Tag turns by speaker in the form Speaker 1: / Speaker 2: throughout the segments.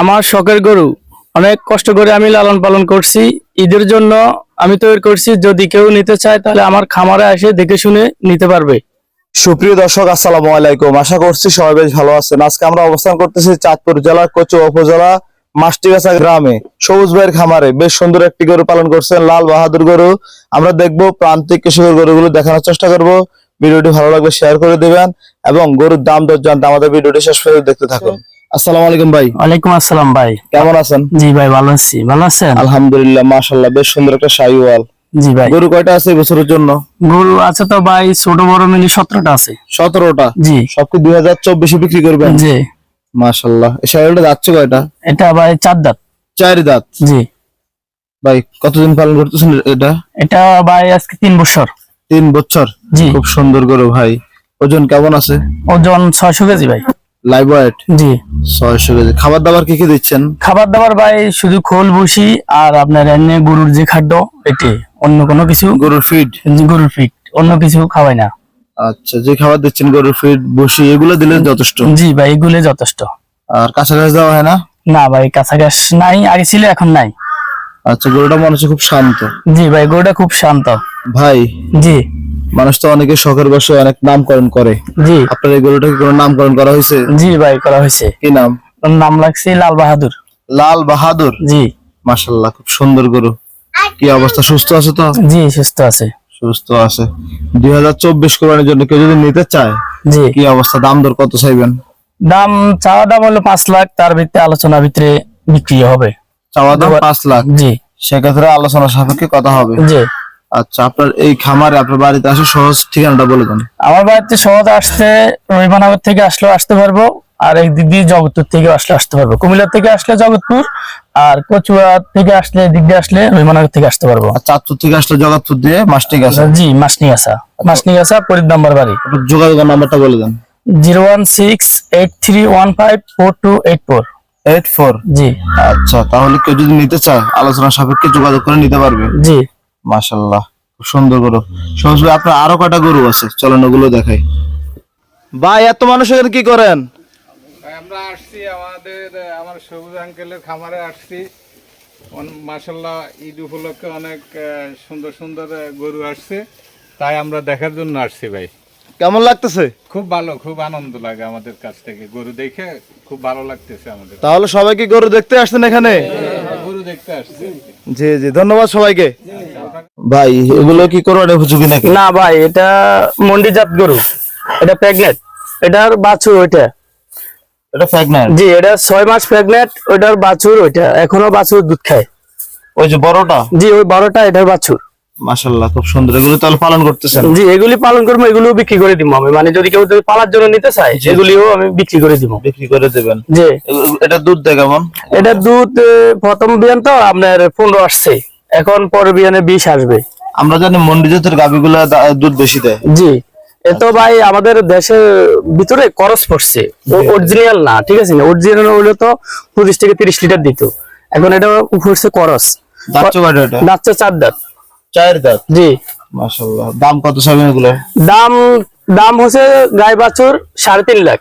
Speaker 1: আমার শখের গরু। অনেক কষ্ট করে আমি লালন পালন করছি। ঈদের জন্য আমি তৈরি করছি, যদি কেউ নিতে চায় তাহলে আমার খামারে এসে দেখে শুনে নিতে পারবে।
Speaker 2: সুপ্রিয় দর্শক, আসসালামু আলাইকুম। আশা করছি সবাই বেশ ভালো আছেন। আজকে আমরা অবস্থান করতেছি চাঁদপুর জেলার কচু উপজেলা, মাস্টিগাছা গ্রামে। সবুজ ভাইয়ের খামারে বেশ সুন্দর একটি গরু পালন করছেন লাল বাহাদুর গরু। আমরা দেখব প্রান্তিক কৃষকের গরুগুলো দেখানোর চেষ্টা করব। ভিডিওটি ভালো লাগলে শেয়ার করে দিবেন এবং গরুর দাম দর জানতে আমাদের ভিডিওটি শেষ পর্যন্ত দেখতে থাকুন। আসসালামু আলাইকুম ভাই।
Speaker 1: ওয়ালাইকুম আসসালাম ভাই।
Speaker 2: কেমন আছেন?
Speaker 1: জি ভাই ভালো আছি। ভালো আছেন?
Speaker 2: আলহামদুলিল্লাহ বেশ সুন্দর একটা
Speaker 1: জি ভাই।
Speaker 2: গরু কয়টা আছে বছরের জন্য?
Speaker 1: গরু আছে তো ভাই ছোট বড় মিলি আছে।
Speaker 2: সতেরোটা?
Speaker 1: জি।
Speaker 2: সব কি বিক্রি করবেন?
Speaker 1: জি।
Speaker 2: মাশাল্লাহ এই শাহিওয়ালটা যাচ্ছে কয়টা?
Speaker 1: এটা ভাই চার দাঁত।
Speaker 2: চার দাঁত?
Speaker 1: জি।
Speaker 2: ভাই কতদিন পালন করতেছেন এটা?
Speaker 1: এটা ভাই আজকে তিন বছর।
Speaker 2: তিন বছর?
Speaker 1: জি।
Speaker 2: খুব সুন্দর গরু ভাই। ওজন কেমন আছে?
Speaker 1: ওজন ছয়শো কেজি ভাই।
Speaker 2: লাইভ ওয়েট
Speaker 1: জি।
Speaker 2: ছয়শো কেজি খাবার দাবার কি কি দিচ্ছেন?
Speaker 1: খাবার দাবার ভাই শুধু খোল ভুসি আর আপনার এমনি গরুর যে খাদ্য এটি। অন্য কোনো কিছু?
Speaker 2: গরুর ফিড
Speaker 1: গরুর ফিট অন্য কিছু খাওয়াই না।
Speaker 2: আচ্ছা যে খাবার দিচ্ছেন গরুর ফিড বসি এগুলো দিলে যথেষ্ট?
Speaker 1: জি ভাই এগুলো যথেষ্ট।
Speaker 2: আর কাছাকাছি দেওয়া হয় না?
Speaker 1: না ভাই কাঁচা ঘাস নাই আগে ছিল এখন নাই।
Speaker 2: আচ্ছা গরুটা মনে হচ্ছে খুব শান্ত।
Speaker 1: জি ভাই গরুটা খুব শান্ত।
Speaker 2: ভাই
Speaker 1: জি।
Speaker 2: মানুষ তো অনেকে শখের বসে অনেক নামকরণ করে।
Speaker 1: জি।
Speaker 2: আপনার এই গরুটা কি কোনো নামকরণ করা হয়েছে?
Speaker 1: জি ভাই করা হয়েছে।
Speaker 2: কি নাম?
Speaker 1: নাম লাগছে লাল বাহাদুর।
Speaker 2: লাল বাহাদুর?
Speaker 1: জি।
Speaker 2: মাশাল্লাহ খুব সুন্দর গরু। কি অবস্থা সুস্থ আছে তো?
Speaker 1: জি সুস্থ আছে।
Speaker 2: সুস্থ আছে। দুই হাজার চব্বিশ কোরবানির জন্য কেউ যদি নিতে চায়
Speaker 1: জি।
Speaker 2: কি অবস্থা দাম দর কত চাইবেন?
Speaker 1: দাম চাওয়া দাম হলো পাঁচ লাখ তার ভিত্তিতে আলোচনা ভিতরে বিক্রি হবে।
Speaker 2: চাওয়া দাম পাঁচ লাখ।
Speaker 1: জি।
Speaker 2: সেক্ষেত্রে আলোচনা সাপেক্ষে কথা হবে।
Speaker 1: জি।
Speaker 2: আচ্ছা আপনার এই খামারে আপনার বাড়িতে আসে সহজ ঠিকানাটা বলে দেন।
Speaker 1: আমার বাড়িতে সহজে আসতে রবিমানগর থেকে আসলেও আসতে পারব আর একদিক দিয়ে জগৎপুর থেকে আসলে আসতে পারব। কুমিল্লা থেকে আসলে জগৎপুর আর কচুয়া থেকে আসলে এদিক দিয়ে আসলে রবিমানগর থেকে আসতে পারব।
Speaker 2: চাঁদপুর থেকে আসলে জগৎপুর দিয়ে মাসটিক আছে
Speaker 1: জি মাসনি আসা মাসনি আসা পরিদ নাম্বার বাড়ি।
Speaker 2: যোগাযোগের নাম্বারটা বলে দেন।
Speaker 1: Zero one six eight three one five four two eight four.
Speaker 2: Eight four?
Speaker 1: জি।
Speaker 2: আচ্ছা তাহলে কেউ যদি নিতে চায় আলোচনা সাপেক্ষে যোগাযোগ করে নিতে পারবে।
Speaker 1: জি।
Speaker 2: মাশাল্লাহ। খুব সুন্দর গরু। সহজ ভাই, আপনার আরও কটা গরু আছে? চলেন ওগুলো দেখাই। ভাই এত মানুষ এখানে কি করেন?
Speaker 3: আমরা আসছি আমাদের আমার সবুজ আঙ্কেলের খামারে আসছি। মাসাল্লাহ ঈদ উপলক্ষে অনেক সুন্দর সুন্দর গরু আসছে। তাই আমরা দেখার জন্য আসছি ভাই।
Speaker 2: কেমন লাগতেছে?
Speaker 3: খুব ভালো খুব আনন্দ লাগে আমাদের কাছ থেকে। গরু দেখে খুব ভালো লাগতেছে আমাদের।
Speaker 2: তাহলে সবাই কি গরু দেখতে আসছেন এখানে?
Speaker 3: গরু দেখতে আসছি।
Speaker 2: জি জি ধন্যবাদ সবাইকে। ভাই এগুলো কি করবেন উপযোগী নাকি?
Speaker 1: না ভাই এটা মন্ডিজাত গরু। এটা প্রেগনেন্ট এটার বাছুর ওইটা।
Speaker 2: এটা প্রেগন্যান্ট
Speaker 1: জি এটা ছয় মাস প্রেগনেন্ট ওইটার বাছুর ওইটা। এখনও বাছুর দুধ খায়।
Speaker 2: ওই যে বড়টা?
Speaker 1: জি ওই বারোটা এটার বাছুর।
Speaker 2: মাশাল্লাহ খুব সুন্দর। এগুলো তাহলে পালন করতেছেন?
Speaker 1: জি এগুলি পালন করব এগুলিও বিক্রি করে দিব আমি। মানে যদি কেউ যদি পালার জন্য নিতে চায় সেগুলিও আমি বিক্রি করে দিব।
Speaker 2: বিক্রি করে দেবেন।
Speaker 1: জি।
Speaker 2: এটা দুধ দেয় কেমন?
Speaker 1: এটা দুধ প্রথম বিয়ান তো আপনার পনেরো আসছে। এখন পরের বিয়ানে বিশ আসবে।
Speaker 2: আমরা জানি মন্ডি জাতের গাভিগুলো দুধ বেশি দেয়।
Speaker 1: জি। এ তো ভাই আমাদের দেশের ভিতরে খরচ পড়ছে। অরিজিনাল না ঠিক আছে অরিজিনাল হলে তো পঁচিশ থেকে তিরিশ লিটার দিত। এখন এটা পড়ছে খরচ।
Speaker 2: কয়টা
Speaker 1: চার দাঁত।
Speaker 2: চার দাঁত?
Speaker 1: জি।
Speaker 2: দাম কত এগুলো?
Speaker 1: দাম দাম হচ্ছে গায়ে বাছুর সাড়ে তিন লাখ।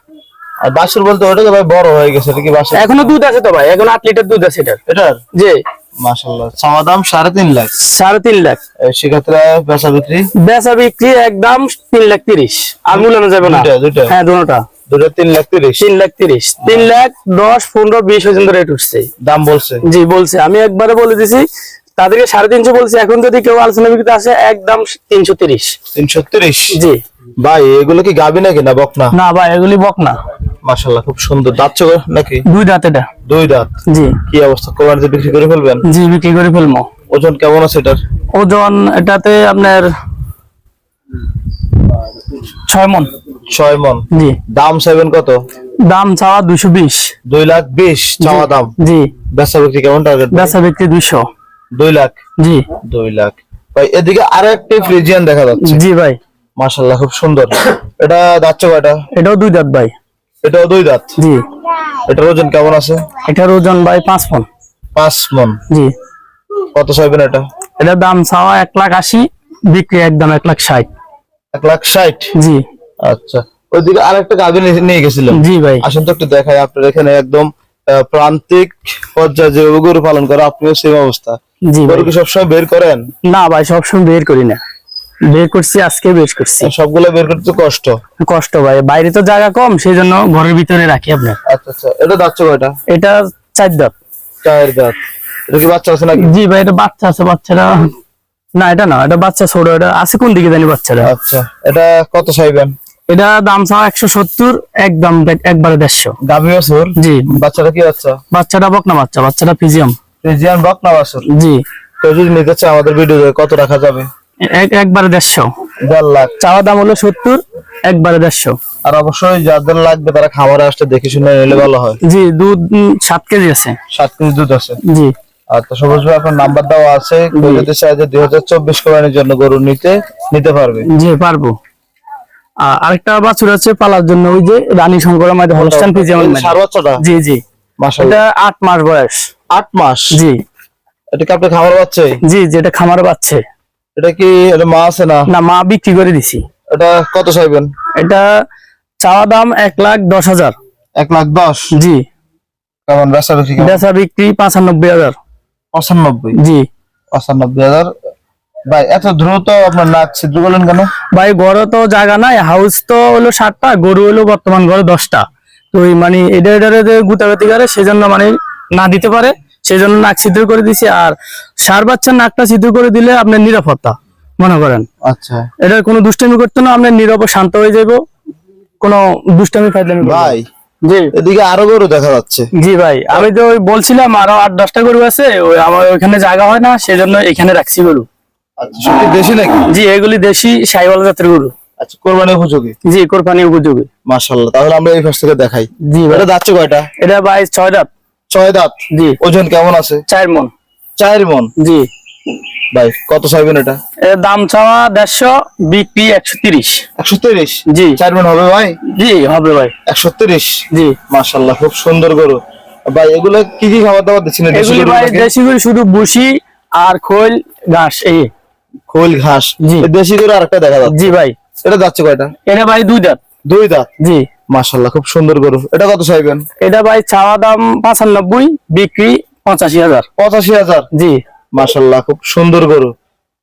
Speaker 2: আর বাছুর বলতে ওটা তো ভাই বড় হয়ে গেছে এটা কি
Speaker 1: এখনও দুধ আছে তো ভাই এখন আট লিটার দুধ আছে এটার।
Speaker 2: এটার?
Speaker 1: জি।
Speaker 2: চাওয়া দাম লাখ।
Speaker 1: লাখ।
Speaker 2: সেক্ষেত্রে বেচা বিক্রি?
Speaker 1: বেচা বিক্রি একদম তিন লাখ তিরিশ। আর মূল্যানো যাবে না।
Speaker 2: দুইটা, দুইটা।
Speaker 1: হ্যাঁ দুটো
Speaker 2: লাখ
Speaker 1: লাখ লাখ পর্যন্ত রেট উঠছে।
Speaker 2: দাম বলছে।
Speaker 1: জি বলছে। আমি একবারে বলে দিছি তাদেরকে সাড়ে তিনশো বলছি। এখন যদি কেউ আলোচনা বিক্রিতে আসে একদম তিনশো তিরিশ।
Speaker 2: তিনশো তিরিশ?
Speaker 1: জি।
Speaker 2: ভাই এগুলো কি গাবি নাকি না বকনা?
Speaker 1: না ভাই এগুলি বক না
Speaker 2: মাশাল্লাহ খুব সুন্দর। দাঁত নাকি?
Speaker 1: দুই দাঁত এটা।
Speaker 2: দুই দাঁত?
Speaker 1: জি।
Speaker 2: কি অবস্থা? কোরবানিতে বিক্রি করে ফেলবেন?
Speaker 1: জি বিক্রি করে ফেলব।
Speaker 2: ওজন কেমন আছে এটার?
Speaker 1: ওজন এটাতে আপনার ছয় মন।
Speaker 2: ছয় মন।
Speaker 1: জি।
Speaker 2: দাম চাইবেন কত?
Speaker 1: দাম চাওয়া দুশো বিশ।
Speaker 2: দুই লাখ বিশ চাওয়া দাম?
Speaker 1: জি।
Speaker 2: বেচা বিক্রি কেমন টার্গেট
Speaker 1: বেচা বিক্রি দুইশো।
Speaker 2: দুই লাখ?
Speaker 1: জি।
Speaker 2: দুই লাখ। ভাই এদিকে আরও একটি ফ্রিজিয়ান দেখা যাচ্ছে।
Speaker 1: জি ভাই।
Speaker 2: মাশাল্লাহ খুব সুন্দর। এটা যাচ্ছে কয়টা
Speaker 1: এটাও দুই দাঁত ভাই।
Speaker 2: এটাও দুই দাঁত।
Speaker 1: জি।
Speaker 2: এটার ওজন কেমন আছে?
Speaker 1: এটার ওজন ভাই পাঁচ মন।
Speaker 2: পাঁচ মন।
Speaker 1: জি।
Speaker 2: কত চাইবেন এটা?
Speaker 1: এটার দাম চাওয়া এক লাখ আশি বিক্রি একদম এক লাখ ষাট।
Speaker 2: এক লাখ ষাট?
Speaker 1: জি।
Speaker 2: আচ্ছা। ওইদিকে আরেকটা গাভি নিয়ে- গেছিলাম।
Speaker 1: জি ভাই।
Speaker 2: আসুন তো একটু দেখাই আপনার এখানে একদম প্রান্তিক পর্যায়ে যে গরু পালন করে আপনিও সেম অবস্থা।
Speaker 1: জি
Speaker 2: গরু কি সবসময় বের করেন?
Speaker 1: না ভাই সবসময় বের করি না। বের করছি আজকে বের করছি।
Speaker 2: সবগুলো বের করতে কষ্ট।
Speaker 1: কষ্ট ভাই বাইরে তো জায়গা কম সেই জন্য ঘরের ভিতরে রাখি আপনার।
Speaker 2: আচ্ছা আচ্ছা এটা কয়টা
Speaker 1: এটা? চার দাঁত।
Speaker 2: চায়ের দাঁত। এটা কি বাচ্চা আছে নাকি?
Speaker 1: জি ভাই এটা বাচ্চা আছে বাচ্চারা না এটা না এটা বাচ্চা ছোট এটা আছে কোন দিকে জানি বাচ্চারা?
Speaker 2: আচ্ছা এটা কত চাইবেন
Speaker 1: এটা দাম চাও একশো সত্তর একদম একবারে দেড়শো।
Speaker 2: গাভী বাছুর?
Speaker 1: জি।
Speaker 2: বাচ্চাটা কি বাচ্চা?
Speaker 1: বাচ্চাটা বক না বাচ্চা বাচ্চাটা ফিজিয়াম।
Speaker 2: ফ্রিজিয়ান বক না বাছুর?
Speaker 1: জি।
Speaker 2: কেউ যদি নিতে চায় আমাদের ভিডিও কত রাখা যাবে?
Speaker 1: একবারে দেড়শো।
Speaker 2: দেড় লাখ।
Speaker 1: চাওয়া দাম হলো সত্তর একবারে দেড়শো।
Speaker 2: আর অবশ্যই যাদের লাগবে তারা খামারে আসতে দেখে শুনে নিলে ভালো হয়।
Speaker 1: জি দুধ সাত কেজি আছে।
Speaker 2: সাত কেজি দুধ আছে?
Speaker 1: জি।
Speaker 2: আর তো সবুজ ভাই আপনার নাম্বার দেওয়া আছে। যদি চায় যে দুই হাজার চব্বিশ কোরবানির জন্য গরু নিতে নিতে পারবে।
Speaker 1: জি পারব। আর আরেকটা বাছুর আছে পালার জন্য ওই যে রানী শঙ্করের মাঝে হলস্টান ফিজিয়াম
Speaker 2: সার বাচ্চাটা
Speaker 1: জি জি। এটা আট মাস বয়স।
Speaker 2: আট মাস?
Speaker 1: জি।
Speaker 2: এটা কি আপনি খামার
Speaker 1: জি খামার বাচ্চে
Speaker 2: এটা কি এটা মা আছে না?
Speaker 1: না মা বিক্রি করে দিছি।
Speaker 2: এটা কত চাইবেন?
Speaker 1: এটা চাওয়া দাম এক লাখ দশ হাজার।
Speaker 2: এক লাখ দশ?
Speaker 1: জি।
Speaker 2: কেমন বেচা বিক্রি?
Speaker 1: বেচা বিক্রি পঁচানব্বই হাজার।
Speaker 2: পঁচানব্বই?
Speaker 1: জি।
Speaker 2: পঁচানব্বই হাজার। ভাই এত দ্রুত আপনার নাক ছিদ্র করলেন কেন?
Speaker 1: ভাই ঘরে তো জায়গা নাই হাউস তো হলো সাতটা গরু হলো বর্তমান ঘরে দশটা। তো মানে এটা এটারে যে গুতাগাতি করে সেজন্য মানে না দিতে পারে। সেজন্য নাক ছিদ্র করে দিছি আর সার বাচ্চার নাকটা ছিদ্র করে দিলে আপনার নিরাপত্তা মনে করেন।
Speaker 2: আচ্ছা।
Speaker 1: এটার কোনো দুষ্টামি করতে না আপনার নীরব শান্ত হয়ে যাব কোনো দুষ্টামি করবে
Speaker 2: ভাই
Speaker 1: জি।
Speaker 2: এদিকে আরও গরু দেখা যাচ্ছে।
Speaker 1: জি ভাই আমি তো ওই বলছিলাম আরও আট দশটা গরু আছে ওই আমার ওইখানে জায়গা হয় না সেজন্য এখানে রাখছি গরু।
Speaker 2: আচ্ছা সত্যি দেশি নাকি?
Speaker 1: জি এগুলি দেশি সাইওয়াল জাতের গরু।
Speaker 2: আচ্ছা কোরবানি উপযোগী?
Speaker 1: জি কোরবানি উপযোগী।
Speaker 2: তাহলে আমরা এই ফার্স্ট থেকে দেখাই।
Speaker 1: জি
Speaker 2: এটা যাচ্ছে কয়টা?
Speaker 1: এটা ভাই ছয় দাঁত।
Speaker 2: ছয় দাঁত?
Speaker 1: জি।
Speaker 2: ওজন কেমন আছে?
Speaker 1: চার মন।
Speaker 2: চার মন?
Speaker 1: জি।
Speaker 2: ভাই কত চাইবেন এটা?
Speaker 1: এর দাম চাওয়া দেড়শো বিক্রি একশো তিরিশ।
Speaker 2: একশো তিরিশ?
Speaker 1: জি।
Speaker 2: চার মন হবে ভাই?
Speaker 1: জি হবে ভাই।
Speaker 2: একশো তিরিশ?
Speaker 1: জি।
Speaker 2: মাশাল্লাহ খুব সুন্দর গরু। ভাই এগুলো কি কি খাবার দাবার দিচ্ছেন দেশি
Speaker 1: এগুলি ভাই দেশি গরু শুধু বুসি আর খোল ঘাস এই।
Speaker 2: খোল ঘাস।
Speaker 1: জি।
Speaker 2: দেশি গরু আরেকটা দেখা যাচ্ছে।
Speaker 1: জি ভাই।
Speaker 2: এটা যাচ্ছে কয়টা?
Speaker 1: এটা ভাই দুই দাঁত।
Speaker 2: দুই দাঁত?
Speaker 1: জি।
Speaker 2: মাশাল্লাহ খুব সুন্দর গরু। এটা কত চাইবেন?
Speaker 1: এটা ভাই চাওয়া দাম পাঁচানব্বই বিক্রি পঁচাশি হাজার।
Speaker 2: পঁচাশি হাজার?
Speaker 1: জি।
Speaker 2: মাশাল্লাহ খুব সুন্দর গরু।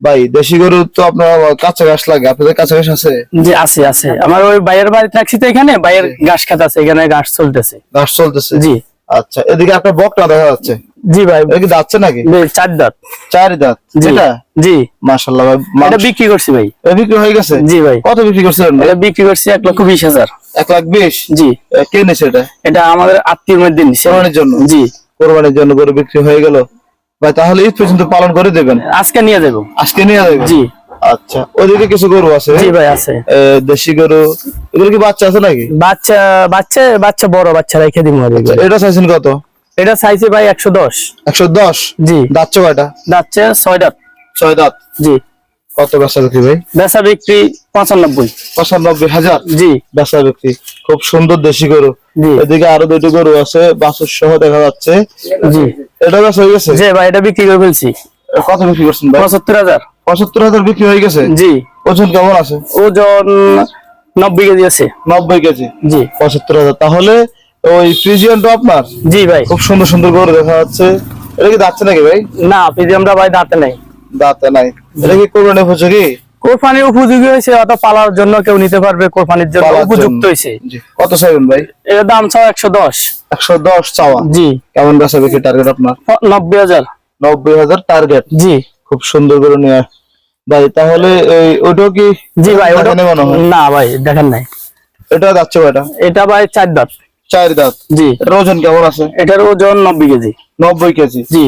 Speaker 2: ভাই দেশি গরু তো আপনার কাঁচা ঘাস লাগে আপনাদের কাঁচা ঘাস আছে?
Speaker 1: জি আছে আছে। আমার ওই বাইয়ের বাড়িতে রাখছি তো এখানে বাইয়ের ঘাস খাত আছে এখানে ঘাস চলতেছে।
Speaker 2: ঘাস চলতেছে?
Speaker 1: জি।
Speaker 2: আচ্ছা এদিকে একটা বকটা দেখা যাচ্ছে।
Speaker 1: জি ভাই।
Speaker 2: কি যাচ্ছে নাকি?
Speaker 1: চার দাঁত।
Speaker 2: চার দাঁত যেটা?
Speaker 1: জি।
Speaker 2: মাশাল্লাহ ভাই
Speaker 1: এটা বিক্রি করছি ভাই।
Speaker 2: বিক্রি হয়ে গেছে?
Speaker 1: জি ভাই।
Speaker 2: কত বিক্রি করছিলেন
Speaker 1: এটা বিক্রি করছি এক লক্ষ বিশ হাজার।
Speaker 2: এক লাখ বিশ?
Speaker 1: জি।
Speaker 2: কে নিছে এটা?
Speaker 1: এটা আমাদের আত্মীয় মধ্যে
Speaker 2: কোরবানির জন্য?
Speaker 1: জি।
Speaker 2: কোরবানির জন্য গরু বিক্রি হয়ে গেল। ভাই তাহলে ঈদ পর্যন্ত পালন করে দেবেন?
Speaker 1: আজকে নিয়ে যাব।
Speaker 2: আজকে নিয়ে যাবেন?
Speaker 1: জি।
Speaker 2: আচ্ছা ওদিকে কিছু গরু আছে?
Speaker 1: জি ভাই আছে।
Speaker 2: দেশি গরু এগুলো কি বাচ্চা আছে নাকি?
Speaker 1: বাচ্চা বাচ্চা বাচ্চা বড় বাচ্চা রেখে দিব।
Speaker 2: এটা চাইছেন কত?
Speaker 1: এটা চাইছে ভাই একশো দশ।
Speaker 2: একশো দশ?
Speaker 1: জি।
Speaker 2: যাচ্ছে কয়টা?
Speaker 1: যাচ্ছে ছয় দাঁত।
Speaker 2: ছয় দাঁত?
Speaker 1: জি।
Speaker 2: কত বেচা বিক্রি ভাই?
Speaker 1: বেচা বিক্রি পঁচানব্বই।
Speaker 2: পঁচানব্বই হাজার?
Speaker 1: জি।
Speaker 2: বেচা বিক্রি। খুব সুন্দর দেশি গরু।
Speaker 1: জি।
Speaker 2: এদিকে আরও দুইটি গরু আছে বাছুর সহ দেখা যাচ্ছে।
Speaker 1: জি।
Speaker 2: এটা বেচা হয়ে গেছে?
Speaker 1: যে ভাই এটা বিক্রি করে ফেলছি।
Speaker 2: কত বিক্রি করছেন ভাই?
Speaker 1: পঁচাত্তর হাজার।
Speaker 2: পঁচাত্তর হাজার বিক্রি হয়ে গেছে?
Speaker 1: জি।
Speaker 2: ওজন কেমন আছে?
Speaker 1: ওজন নব্বই কেজি আছে।
Speaker 2: নব্বই কেজি?
Speaker 1: জি।
Speaker 2: পঁচাত্তর হাজার। তাহলে ওই ফ্রিজিয়ানটা আপনার?
Speaker 1: জি ভাই।
Speaker 2: খুব সুন্দর সুন্দর গরু দেখা যাচ্ছে। এটা কি যাচ্ছে নাকি ভাই?
Speaker 1: না পিজিএমটা ভাই দাঁতে নাই।
Speaker 2: দাঁতে নাই। এটা কি কোরবানি উপযোগী?
Speaker 1: কোরবানির উপযোগী হয়েছে অত পালার জন্য কেউ নিতে পারবে কোরবানির জন্য উপযুক্ত। হয়েছে।
Speaker 2: কত চাইবেন ভাই?
Speaker 1: এর দাম চাও একশো দশ।
Speaker 2: একশো দশ চাওয়া?
Speaker 1: জি।
Speaker 2: কেমন বেচা বিক্রি টার্গেট আপনার?
Speaker 1: নব্বই হাজার।
Speaker 2: নব্বই হাজার টার্গেট
Speaker 1: জি।
Speaker 2: খুব সুন্দর করে নিয়ে ভাই তাহলে এই ওটাও কি
Speaker 1: জি ভাই ওটা না ভাই দেখেন নাই।
Speaker 2: এটা যাচ্ছে কয়টা?
Speaker 1: এটা ভাই চার দাঁত।
Speaker 2: চার দাঁত?
Speaker 1: জি।
Speaker 2: এটার ওজন কেমন আছে?
Speaker 1: এটার ওজন নব্বই কেজি।
Speaker 2: নব্বই কেজি?
Speaker 1: জি।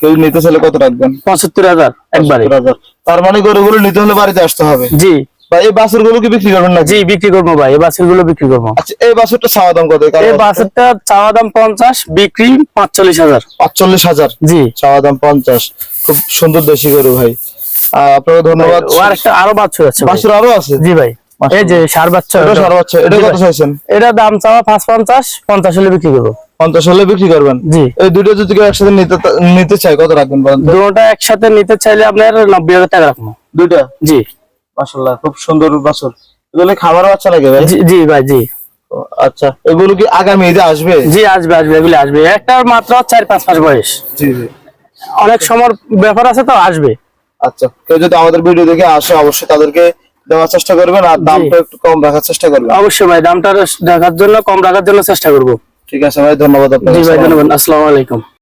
Speaker 2: কেউ নিতে চাইলে কত রাখবেন
Speaker 1: পঁচাত্তর হাজার একবারে।
Speaker 2: 70,000 তার মানে গরুগুলো নিতে হলে বাড়িতে আসতে হবে?
Speaker 1: জি।
Speaker 2: এই বাছুরগুলো কি বিক্রি করবেন না
Speaker 1: জি বিক্রি করব ভাই এই বাছুরগুলো বিক্রি করব।
Speaker 2: আচ্ছা এই বাছুরটা চাওয়া দাম কত?
Speaker 1: এই বাছুরটা চাওয়া দাম পঞ্চাশ বিক্রি পাঁচচল্লিশ হাজার।
Speaker 2: পাঁচচল্লিশ হাজার?
Speaker 1: জি।
Speaker 2: চাওয়া দাম পঞ্চাশ। খুব সুন্দর দেশি গরু ভাই। আহ, আপনাকে ধন্যবাদ।
Speaker 1: আরও বাছুর আছে
Speaker 2: বাছুর আরও আছে?
Speaker 1: জি ভাই। এই যে সার বাচ্চা
Speaker 2: এটা সারা বাচ্চা এটা কত চাইছেন?
Speaker 1: এটা দাম চাওয়া পাঁচ পঞ্চাশ পঞ্চাশ হলে বিক্রি করব।
Speaker 2: হলে বিক্রি করবেন?
Speaker 1: জি।
Speaker 2: এই দুটো যদি কেউ একসাথে নিতে নিতে চাই কত রাখবেন বলেন তো?
Speaker 1: দুটোটা একসাথে নিতে চাইলে আপনার নব্বই হাজার টাকা রাখব। জি।
Speaker 2: খুব সুন্দর বাছুর। এগুলো খাবার বাচ্চা লাগে ভাই?
Speaker 1: জি ভাই জি।
Speaker 2: আচ্ছা। এগুলো কি আগামী ঈদে আসবে?
Speaker 1: জি আসবে আসবে এগুলি আসবে। একটা মাত্র চার পাঁচ মাস বয়স।
Speaker 2: জি জি।
Speaker 1: অনেক সময় ব্যাপার আছে তো আসবে।
Speaker 2: আচ্ছা কেউ যদি আমাদের ভিডিও দেখে আসে অবশ্যই তাদেরকে দেওয়ার চেষ্টা করবেন আর দামটা একটু কম রাখার চেষ্টা করবেন।
Speaker 1: অবশ্যই ভাই দামটা দেখার জন্য কম রাখার জন্য চেষ্টা করব।
Speaker 2: ঠিক আছে ভাই ধন্যবাদ
Speaker 1: জি
Speaker 2: আপনাকে
Speaker 1: ভাই ধন্যবাদ আসসালামু আলাইকুম।